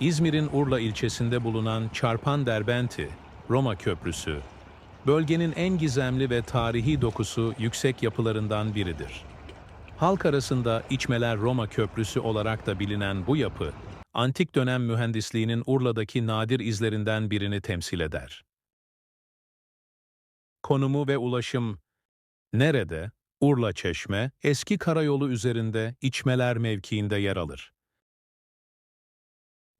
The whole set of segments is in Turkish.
İzmir'in Urla ilçesinde bulunan Çarpan Derbenti, Roma Köprüsü, bölgenin en gizemli ve tarihi dokusu yüksek yapılarından biridir. Halk arasında İçmeler Roma Köprüsü olarak da bilinen bu yapı, antik dönem mühendisliğinin Urla'daki nadir izlerinden birini temsil eder. Konumu ve ulaşım Nerede? Urla Çeşme, eski karayolu üzerinde İçmeler mevkiinde yer alır.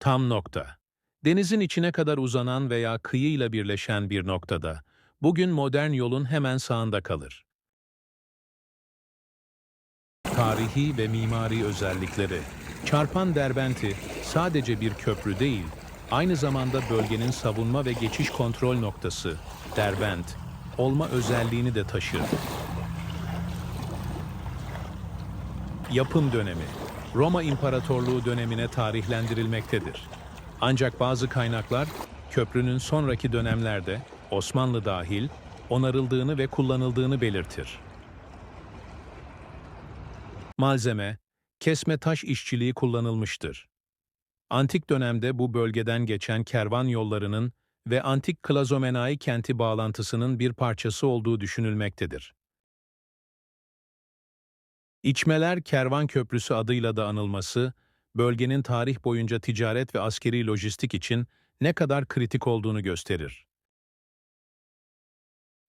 Tam nokta. Denizin içine kadar uzanan veya kıyıyla birleşen bir noktada, bugün modern yolun hemen sağında kalır. Tarihi ve mimari özellikleri Çarpan Derbenti sadece bir köprü değil, aynı zamanda bölgenin savunma ve geçiş kontrol noktası, Derbent, olma özelliğini de taşır. Yapım dönemi Roma İmparatorluğu dönemine tarihlendirilmektedir. Ancak bazı kaynaklar köprünün sonraki dönemlerde Osmanlı dahil onarıldığını ve kullanıldığını belirtir. Malzeme, kesme taş işçiliği kullanılmıştır. Antik dönemde bu bölgeden geçen kervan yollarının ve antik Klazomenai kenti bağlantısının bir parçası olduğu düşünülmektedir. İçmeler Kervan Köprüsü adıyla da anılması, bölgenin tarih boyunca ticaret ve askeri lojistik için ne kadar kritik olduğunu gösterir.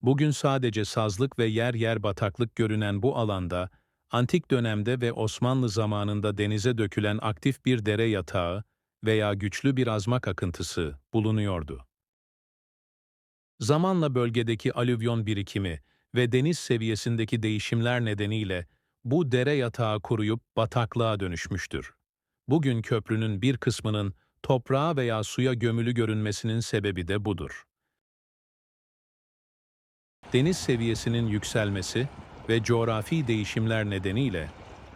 Bugün sadece sazlık ve yer yer bataklık görünen bu alanda, antik dönemde ve Osmanlı zamanında denize dökülen aktif bir dere yatağı veya güçlü bir azmak akıntısı bulunuyordu. Zamanla bölgedeki alüvyon birikimi ve deniz seviyesindeki değişimler nedeniyle bu dere yatağı kuruyup bataklığa dönüşmüştür. Bugün köprünün bir kısmının toprağa veya suya gömülü görünmesinin sebebi de budur. Deniz seviyesinin yükselmesi ve coğrafi değişimler nedeniyle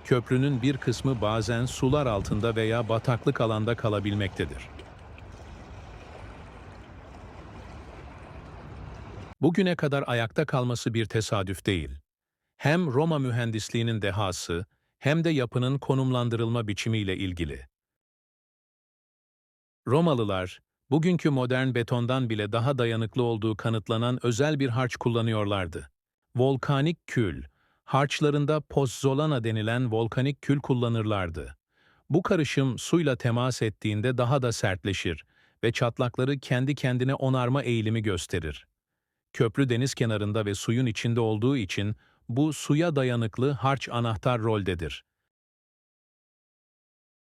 köprünün bir kısmı bazen sular altında veya bataklık alanda kalabilmektedir. Bugüne kadar ayakta kalması bir tesadüf değil. Hem Roma mühendisliğinin dehası hem de yapının konumlandırılma biçimiyle ilgili. Romalılar, bugünkü modern betondan bile daha dayanıklı olduğu kanıtlanan özel bir harç kullanıyorlardı. Volkanik kül, harçlarında pozzolana denilen volkanik kül kullanırlardı. Bu karışım suyla temas ettiğinde daha da sertleşir ve çatlakları kendi kendine onarma eğilimi gösterir. Köprü deniz kenarında ve suyun içinde olduğu için bu suya dayanıklı harç anahtar roldedir.